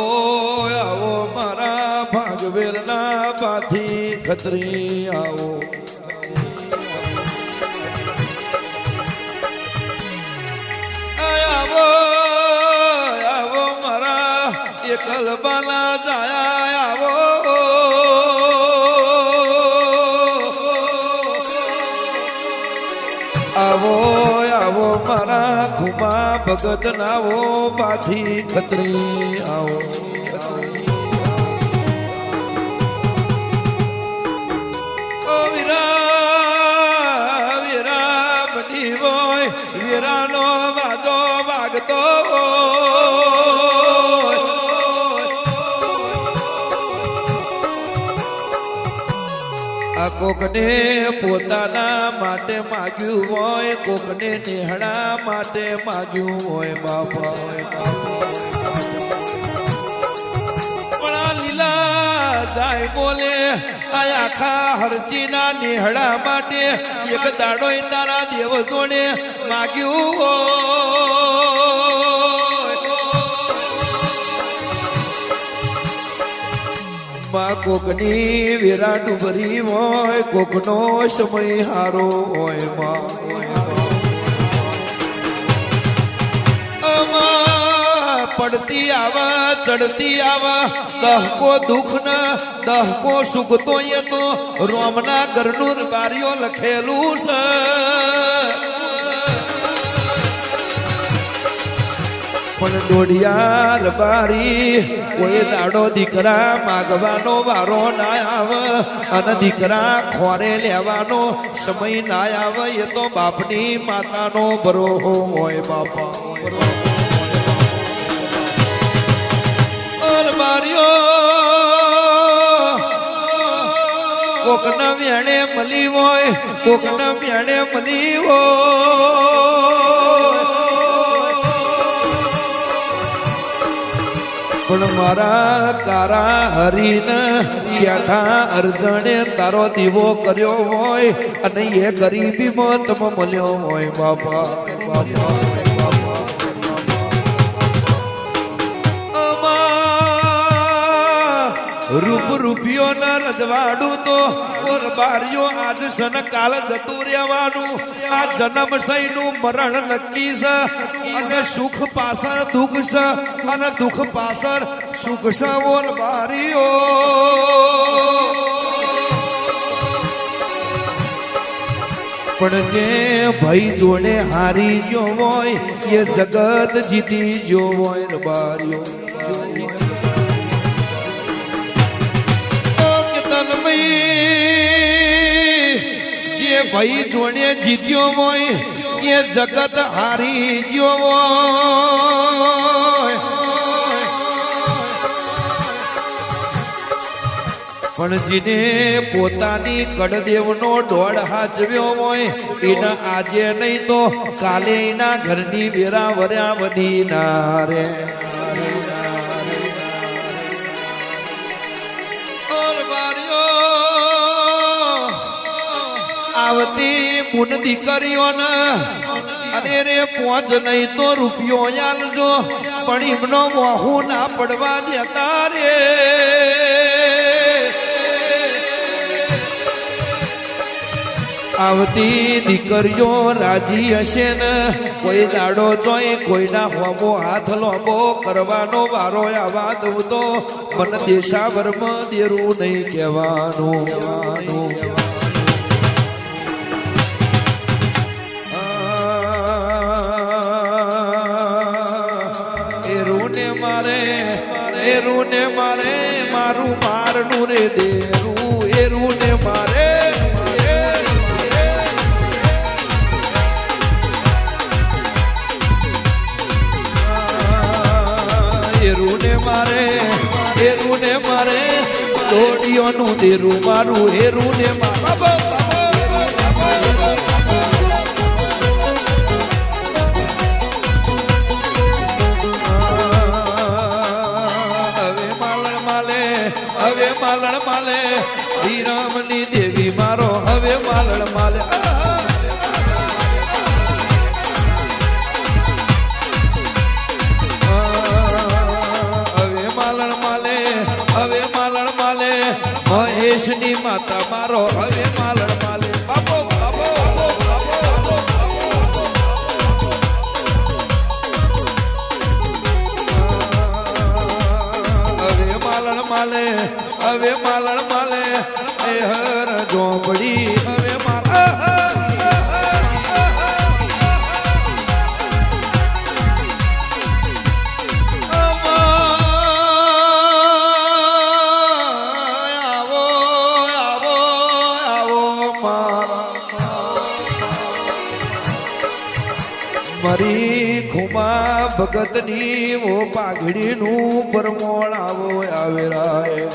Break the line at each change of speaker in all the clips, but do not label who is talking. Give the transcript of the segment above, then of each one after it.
આવો મારા ભાગવેરના પાથી ખતરી આવો. આવો આવો મારા એકલબાના જાયા આવો. ખુમા ભગત નાવો પાથી ખતરી આવો. હોય વીરાનો વાજો વાગતો આ કોકને પોતાના માટે માગ્યું હોય, કોકને નેહડા માટે માગ્યું હોય, બાપા. લીલા જાય બોલે, આ આખા હરજીના નેહડા માટે એક દાડો તારા દેવ જોડે માગ્યું હોય. માં કોકની વિરાટ ભરી હોય, કોકનો સમય હારો હોયમાં. પડતી આવા, ચડતી આવા, દહકો દુઃખ ના દહકો સુખ તો એ તો રોમના ઘરનું બારીઓ લખેલું છે. પણ દોઢિયાર બારી, કોઈ દાડો દીકરા માગવાનો વારો ના આવે, અને દીકરા ખોરે લેવાનો સમય ના આવે, એ તો બાપની માતાનો બરોહો હોય બાપા કોકના વેણે મળી હોય, કોકના વેણે મળી હોય. પણ મારા કારા હરીને શ્યાઠા અર્જણે તારો દીવો કર્યો હોય અને એ ગરીબીમાં તમે મળ્યો હોય. બાપા અમા રૂપ રૂપિયો ન રજવાડું તો ઓર બારીઓ આજ સન કાલ જતું રહેવાનું. આ જન્મ સહીનું મરણ નક્કી છે અને સુખ પાછળ દુઃખ છે અને દુઃખ પાછળ સુખ છે ઓર બારીઓ. પણ જે ભાઈ જોડે હારી ગયો હોય, એ જગત જીતી ગયો હોય બારીઓ. ભાઈ જોડે જીત્યો હોય એ જગત હારી ગયો હોય પણ જેને પોતાની કડદેવનો દોડ હાચવ્યો હોય એના આજે નહીં તો કાલે એના ઘરની બેરા વર્યા વધી ના રે. આવતી પુન દીકરીઓને અરે રે પોચ નહીં તો રૂપિયો આલજો, પણ એમનો મોહું ના પડવા દેતા રે. આવતી દીકરીઓ રાજી હશે ને, કોઈ દાડો જોઈ, કોઈના હોમો હાથ લોબો કરવાનો વારો આવા દઉં તો મન દેશાવરમાં દેરું નહીં કહેવાનું એ એ ને મારે મારું મારનું રે દેરું એરું ને મારે. એરુને મારે એરુને મારે, દોડીઓનું દેરું મારું, એરુને મારા. માલણ માલે. વિરામની દેવી મારો હવે માલણ માલે. હવે માલણ માલે, હવે માલણ માલે. મહેશની માતા મારો હવે માલણ માલે. બાબો માલે. હવે માલણ માલે હર જોબડી ભગતની ઓ પાઘડીનું પરમોણ આવો આવેરાય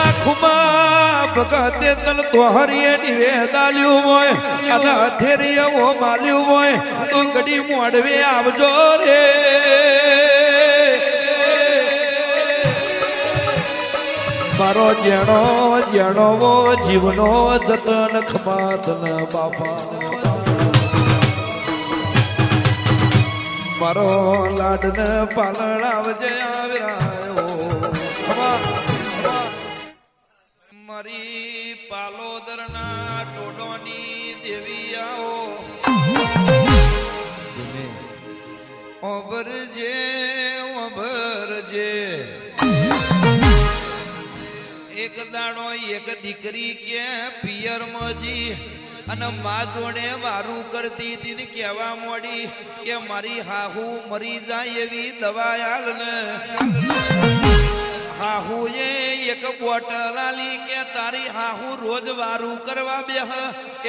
આ ખુમા ભગતે તન તો હરિયે નિવેદાલ્યું હોય અને અથેરીએ ઓ માલ્યું હોય તો ઘડી મોડવે આવજો રે. મારો જેણો જેણો જીવનો જતન ખમાતન બાપા મારો લાડન પાલણ આવજે આવરાયો ખમા ખમા. મારી પાલોદરના ટોડોની દેવી આવો ઓબરજે ઓબરજે એક દાડો એક દીકરી કે પિયર મોજી. અને મા જોડે વારું કરતી હતી ને કહેવા મોડી કે મારી હાહુ મરી જાય એવી દવા આલ ને. હાહુએ એક બોટલ આલી કે તારી હાહુ રોજ વારું કરવા બેહ,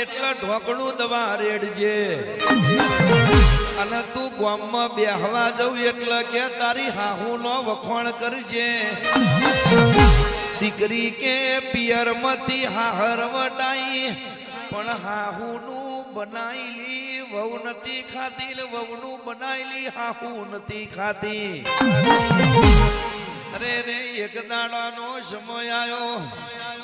એટલે ઢોકળું દવા રેડજે. અને તું ગામમાં બેહવા જવું એટલે કે તારી હાહુ નો વખોણ કરજે. દીકરી કે પિયર મતી હાહર વટાઈ પણ હાહુનું બનાયેલી, વહુ નથી ખાતી વહુનું બનાયેલી, હાહુ નથી ખાતી. અરે રે, એક દાડાનો સમય આવ્યો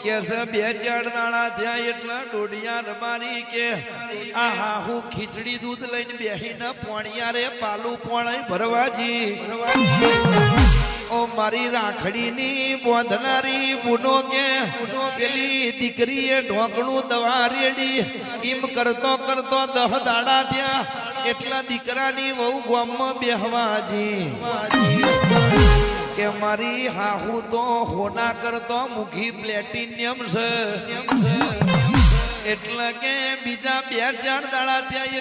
કે બે ચાર દાડા થયા એટલા ડોડિયા રમારી કે આ હાહુ ખીચડી દૂધ લઈને બેહીને પોણિયા રે પાલું પોણાઈ ભરવાજી ઓ મારી રાખડીની બોંધનારી બુનો કે, પેલી દીકરીએ ઢોકણું દવા રેડી. એમ કરતો કરતો દહ દાડા થયા. એટલા દીકરાની વહુ ગામમાં બેહવાજી કે મારી હાહુ તો હોના કરતો મુખી પ્લેટિનિયમ છે. એટલે કે બીજા બે ચાર દાડા ત્યાં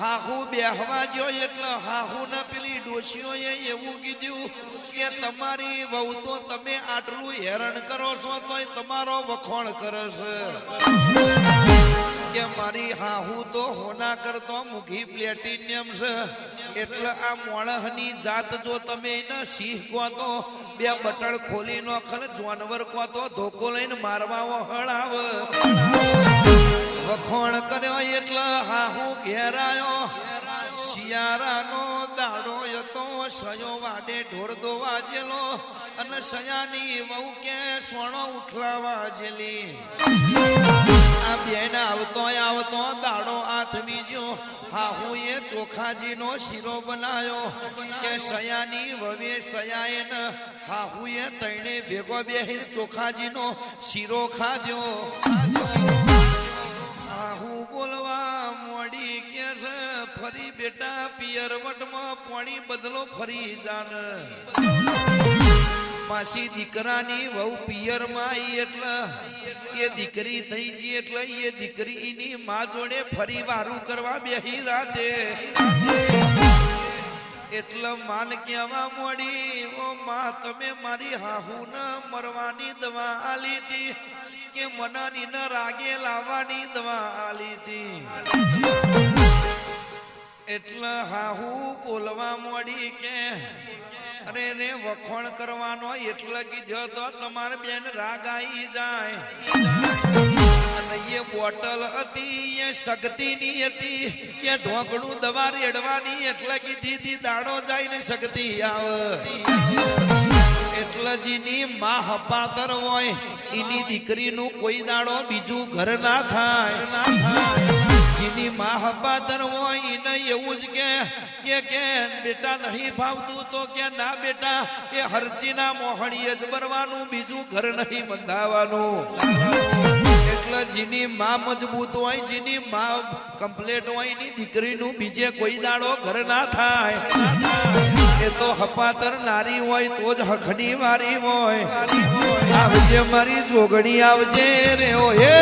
હાહુ બેહવા જો એટલે હાહુ ના પેલી ડોશીઓએ એવું કીધું કે તમારી વહુ તો તમે આટલું હેરાન કરો છો તોય તમારો વખોણ કરે છે. કે મારી હાહુ તો હોના કરતો મુખી પ્લેટિનિયમ છે. એટલે આ મોણહની જાત જો તમે એને સિંહ કહો બે બટણ ખોલી નો ખર જાનવર કહો ધોકો લઈને મારવા વહળ આવે. વખોણ કર્યો એટલે હાહુ ઘેરાયો. શિયાળાનો દાડો હતો, સયો વાડે ઢોર દોવા જેલો. અને સયાની વહુ કે સોનો ઉઠલાવા જેલી. આ બેન આવતો આવતો દાડો આથમી જો હાહુ એ ચોખાજીનો શીરો બનાયો. કે સયાની વવે સયાએ ન હાહુ એ તૈણે ભેગો બેહીને ચોખાજીનો શીરો ખાધ્યો. હાહુ બોલવા મોડી કે છે, ફરી બેટા પિયર વટમાં પોણી બદલો ફરી જાન. માસી દીકરાની વહુ પિયરમાં આઈ એટલે, એ દીકરી થઈ જી એટલે એ દીકરીની મા જોડે ફરી વારું કરવા બેહી રાતે. એટલે માન કહેવા મોડી, ઓ માં, તમે મારી હાહુ મરવાની દવા આલી હતી કે મનાની ન રાગે લાવવાની દવા આલી હતી એટલે હાહુ બોલવા મોડી કે, અરે રે વખોણ કરવાનો એટલે કીધો તો તમારે બેન રાગ આવી જાય. બોટલ હતી, એ શક્તિની હતી. એ ઢોકણું દવા રેડવાની એટલે કીધી હતી, દાડો જાય ને શક્તિ આવે. એટલે જીની માં હપાતર હોય, એની દીકરીનું કોઈ દાડો બીજું ઘર ના થાય. ના થાય જીની માં હપાતર હોય, એને એવું જ કે કે કે બેટા નહીં ભાવતું તો કે ના બેટા, એ હરચીના મોહણીએ જ ભરવાનું બીજું ઘર નહીં બંધાવાનું. એટલે જેની માં મજબૂત હોય, જેની માં કમ્પ્લેટ હોય, એની દીકરીનું બીજે કોઈ દાડો ઘર ના થાય. એ તો હપાતર નારી હોય, તો જ હખડી વારી હોય. આવજે મારી જોગણી, આવજે રે ઓ હે